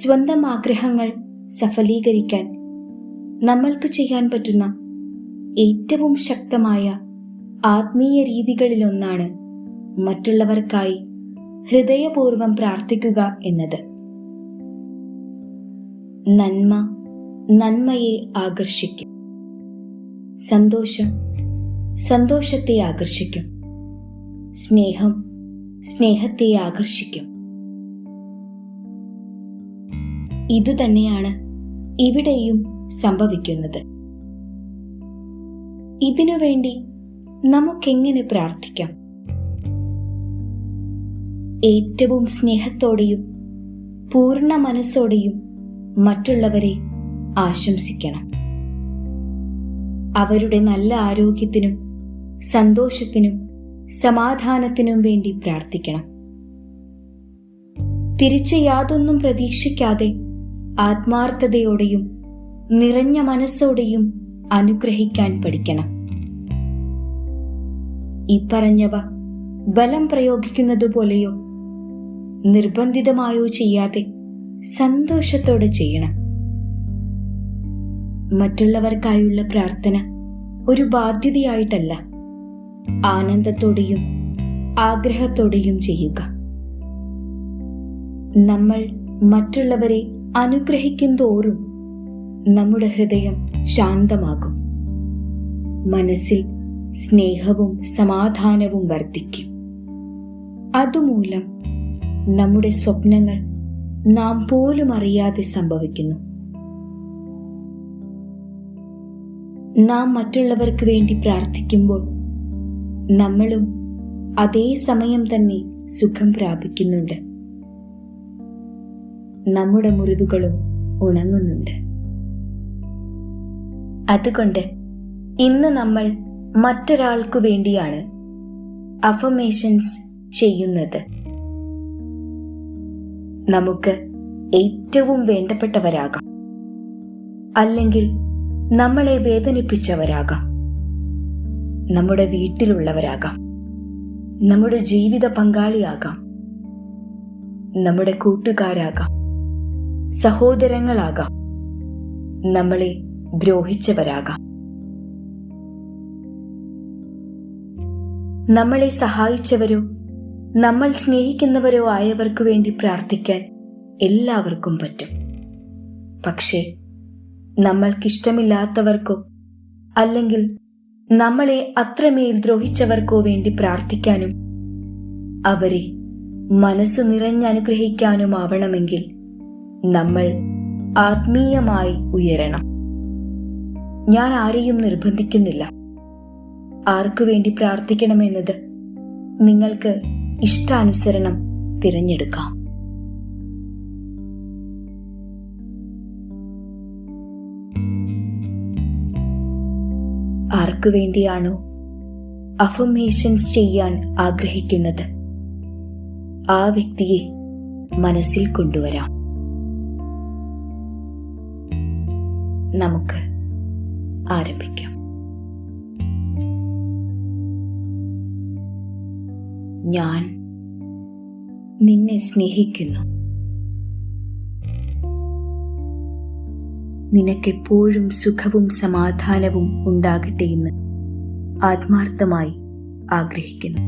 സ്വന്തം ആഗ്രഹങ്ങൾ സഫലീകരിക്കാൻ നമ്മൾക്ക് ചെയ്യാൻ പറ്റുന്ന ഏറ്റവും ശക്തമായ ആത്മീയ രീതികളിലൊന്നാണ് മറ്റുള്ളവർക്കായി ഹൃദയപൂർവം പ്രാർത്ഥിക്കുക എന്നത്. നന്മ നന്മയെ ആകർഷിക്കും. സന്തോഷം സന്തോഷത്തെ ആകർഷിക്കും. സ്നേഹം സ്നേഹത്തെ ആകർഷിക്കും. ഇതുതന്നെയാണ് ഇവിടെയും സംഭവിക്കുന്നത്. ഇതിനുവേണ്ടി നമുക്കെങ്ങനെ പ്രാർത്ഥിക്കാം? ഏറ്റവും സ്നേഹത്തോടെയും പൂർണ മനസ്സോടെയും മറ്റുള്ളവരെ ആശംസിക്കണം. അവരുടെ നല്ല ആരോഗ്യത്തിനും സന്തോഷത്തിനും സമാധാനത്തിനും വേണ്ടി പ്രാർത്ഥിക്കണം. തിരിച്ച് യാതൊന്നും പ്രതീക്ഷിക്കാതെ ആത്മാർത്ഥതയോടെയും നിറഞ്ഞ മനസ്സോടെയും അനുഗ്രഹിക്കാൻ പഠിക്കണം. ഈ പറഞ്ഞവ ബലം പ്രയോഗിക്കുന്നതുപോലെയോ നിർബന്ധിതമായോ ചെയ്യാതെ സന്തോഷത്തോടെ ചെയ്യണം. മറ്റുള്ളവർക്കായുള്ള പ്രാർത്ഥന ഒരു ബാധ്യതയായിട്ടല്ല. ആനന്ദത്തോടെയും ആഗ്രഹത്തോടെയും ചെയ്യുക. നമ്മൾ മറ്റുള്ളവരെ അനുഗ്രഹിക്കും തോറും നമ്മുടെ ഹൃദയം ശാന്തമാകും. മനസ്സിൽ സ്നേഹവും സമാധാനവും വർദ്ധിക്കും. അതുമൂലം നമ്മുടെ സ്വപ്നങ്ങൾ നാം പോലും അറിയാതെ സംഭവിക്കുന്നു. നാം മറ്റുള്ളവർക്ക് വേണ്ടി പ്രാർത്ഥിക്കുമ്പോൾ നമ്മളും അതേ സമയം തന്നെ സുഖം പ്രാപിക്കുന്നുണ്ട്. നമ്മുടെ മുറിവുകളും ഉണങ്ങുന്നുണ്ട്. അതുകൊണ്ട് ഇന്ന് നമ്മൾ മറ്റൊരാൾക്കു വേണ്ടിയാണ് അഫമേഷൻസ് ചെയ്യുന്നത്. നമുക്ക് ഏറ്റവും വേണ്ടപ്പെട്ടവരാകാം. അല്ലെങ്കിൽ നമ്മളെ വേദനിപ്പിച്ചവരാകാം. നമ്മുടെ വീട്ടിലുള്ളവരാകാം. നമ്മുടെ ജീവിത പങ്കാളിയാകാം. നമ്മുടെ കൂട്ടുകാരാകാം. സഹോദരങ്ങളാകാം. നമ്മളെ ദ്രോഹിച്ചവരാകാം. നമ്മളെ സഹായിച്ചവരോ നമ്മൾ സ്നേഹിക്കുന്നവരോ ആയവർക്കു വേണ്ടി പ്രാർത്ഥിക്കാൻ എല്ലാവർക്കും പറ്റും. പക്ഷേ നമ്മൾക്കിഷ്ടമില്ലാത്തവർക്കോ അല്ലെങ്കിൽ നമ്മളെ അത്രമേൽ ദ്രോഹിച്ചവർക്കോ വേണ്ടി പ്രാർത്ഥിക്കാനും അവരെ മനസ്സു നിറഞ്ഞനുഗ്രഹിക്കാനുമാവണമെങ്കിൽ നമ്മൾ ആത്മീയമായി ഉയരണം. ഞാൻ ആരെയും നിർബന്ധിക്കുന്നില്ല. ആർക്കു വേണ്ടി പ്രാർത്ഥിക്കണമെന്നത് നിങ്ങൾക്ക് ഇഷ്ടാനുസരണം തിരഞ്ഞെടുക്കാം. ആർക്കു വേണ്ടിയാണോ അഫമേഷൻസ് ചെയ്യാൻ ആഗ്രഹിക്കുന്നത്? ആ വ്യക്തിയെ മനസ്സിൽ കൊണ്ടുവരാം. നമുക്ക് ആരംഭിക്കാം. ഞാൻ നിന്നെ സ്നേഹിക്കുന്നു. നിനക്കെപ്പോഴും സുഖവും സമാധാനവും ഉണ്ടാകട്ടെ എന്ന് ആത്മാർത്ഥമായി ആഗ്രഹിക്കുന്നു.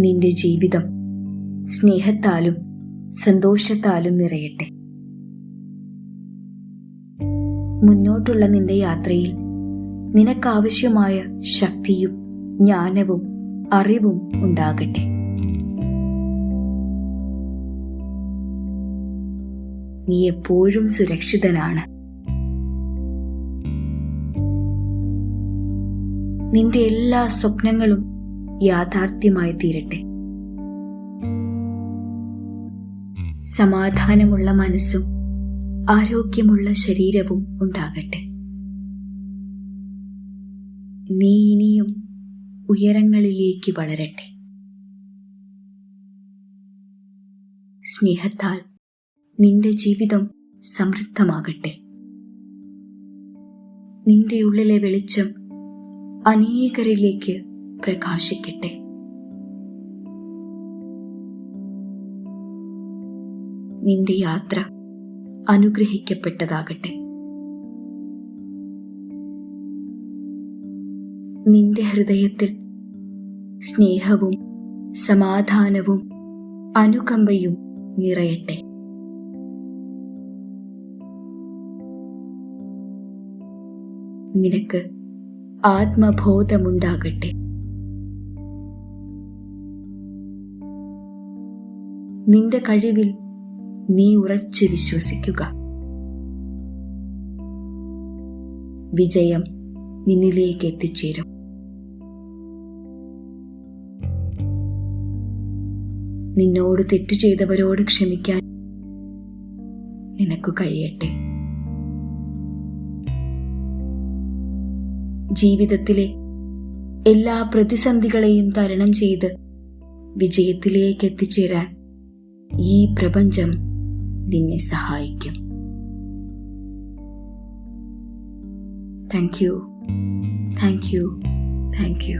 നിന്റെ ജീവിതം സ്നേഹത്താലും സന്തോഷത്താലും നിറയട്ടെ. മുന്നോട്ടുള്ള നിന്റെ യാത്രയിൽ നിനക്കാവശ്യമായ ശക്തിയും ജ്ഞാനവും അറിവും ഉണ്ടാകട്ടെ. നീ എപ്പോഴും സുരക്ഷിതനാണ്. നിന്റെ എല്ലാ സ്വപ്നങ്ങളും യാഥാർത്ഥ്യമായി തീരട്ടെ. സമാധാനമുള്ള മനസ്സും ആരോഗ്യമുള്ള ശരീരവും ഉണ്ടാകട്ടെ. നീ ഇനിയും ഉയരങ്ങളിലേക്ക് വളരട്ടെ. സ്നേഹത്താൽ നിന്റെ ജീവിതം സമൃദ്ധമാകട്ടെ. നിന്റെ ഉള്ളിലെ വെളിച്ചം അനേകരിലേക്ക് പ്രകാശിക്കട്ടെ. നിന്റെ യാത്ര അനുഗ്രഹിക്കപ്പെട്ടതാകട്ടെ. നിന്റെ ഹൃദയത്തിൽ സ്നേഹവും സമാധാനവും അനുകമ്പയും നിറയട്ടെ. നിനക്ക് ആത്മബോധമുണ്ടാകട്ടെ. നിന്റെ കഴിവിൽ നീ ഉറച്ചു വിശ്വസിക്കുക. വിജയം നിന്നിലേക്ക് എത്തിച്ചേരും. നിന്നോട് തെറ്റു ചെയ്തവരോട് ക്ഷമിക്കാൻ നിനക്ക് കഴിയട്ടെ. ജീവിതത്തിലെ എല്ലാ പ്രതിസന്ധികളെയും തരണം ചെയ്ത് വിജയത്തിലേക്ക് എത്തിച്ചേരാൻ ഈ പ്രപഞ്ചം നിന്നെ സഹായിക്കും thank you thank you thank you